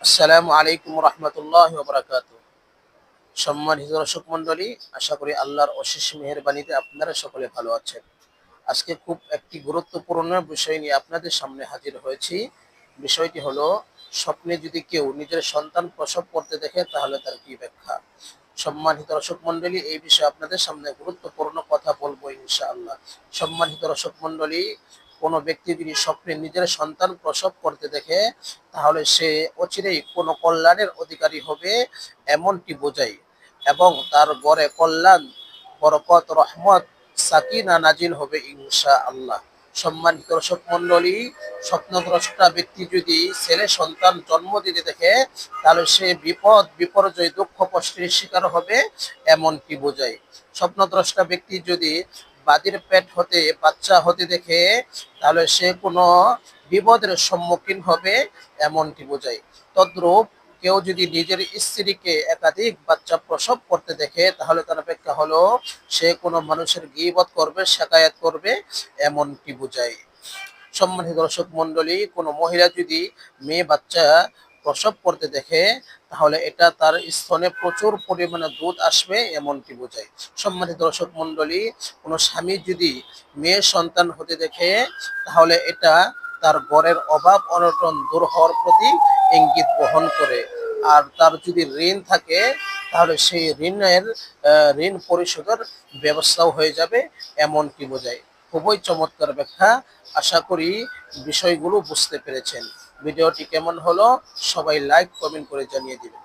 আসসালামু আলাইকুম রহমতুল্লাহ বরাকাত সম্মানিত দর্শক মন্ডলী, আশা করি আল্লাহর অশেষ মেহরবানিতে আপনারা সকলে ভালো আছেন। আজকে খুব একটি গুরুত্বপূর্ণ বিষয় নিয়ে আপনাদের সামনে হাজির হয়েছি। বিষয়টি হলো, স্বপ্নে যদি কেউ নিজের সন্তান প্রসব করতে দেখে, তাহলে তার কি ব্যাখ্যা? সম্মানিত দর্শক মন্ডলী, এই বিষয়ে আপনাদের সামনে গুরুত্বপূর্ণ কথা বলব ইনশাআল্লাহ। সম্মানিত দর্শক মন্ডলী কোনো ব্যক্তি যদি স্বপ্নে নিজের সন্তান প্রসব করতে দেখে, তাহলে সে অচিরেই কোনো কল্যাণের অধিকারী হবে এমনটি বোঝায় এবং তার গড়ে কল্যাণ, বরকত, রহমত, সাকিনা নাজিল হবে ইনশা আল্লাহ সম্মানিত দর্শক মন্ডলী স্বপ্নদ্রষ্টা ব্যক্তি যদি ছেলে সন্তান জন্ম দিতে দেখে, তাহলে সে বিপদ, বিপর্যয়, দুঃখ, কষ্টের শিকার হবে এমনটি বোঝায়। স্বপ্নদ্রষ্টা ব্যক্তি যদি বাদির পেট হতে, বাচ্চা হতে দেখে তাহলে সে কোনো বিপদের সম্মুখীন হবে এমনটি বোঝায়। তদ্রূপ কেউ যদি নিজের স্ত্রীকে একাধিক বাচ্চা প্রসব করতে দেখে, তাহলে তার অপেক্ষা হলো সে কোনো মানুষের গিবত করবে, শেখায়াত করবে এমনটি বোঝায়। সম্মানিত দর্শক মন্ডলী কোনো মহিলা যদি মেয়ে বাচ্চা প্রসব করতে দেখে তাহলে এটা তার স্তনে প্রচুর পরিমাণে দুধ আসবে এমনটি বোঝায়। সম্মানিত দর্শক মন্ডলী কোনো স্বামী যদি মেয়ে সন্তান হতে দেখে, তাহলে এটা তার ঘরের অভাব অনটন দূর হওয়ার প্রতি ইঙ্গিত বহন করে। আর তার যদি ঋণ থাকে, তাহলে সেই ঋণের ঋণ পরিশোধের ব্যবস্থাও হয়ে যাবে এমনটি বোঝায়। খুবই চমৎকার ব্যাখ্যা। আশা করি বিষয়গুলো বুঝতে পেরেছেন। ভিডিওটি কেমন হলো সবাই লাইক কমেন্ট করে জানিয়ে দিবেন।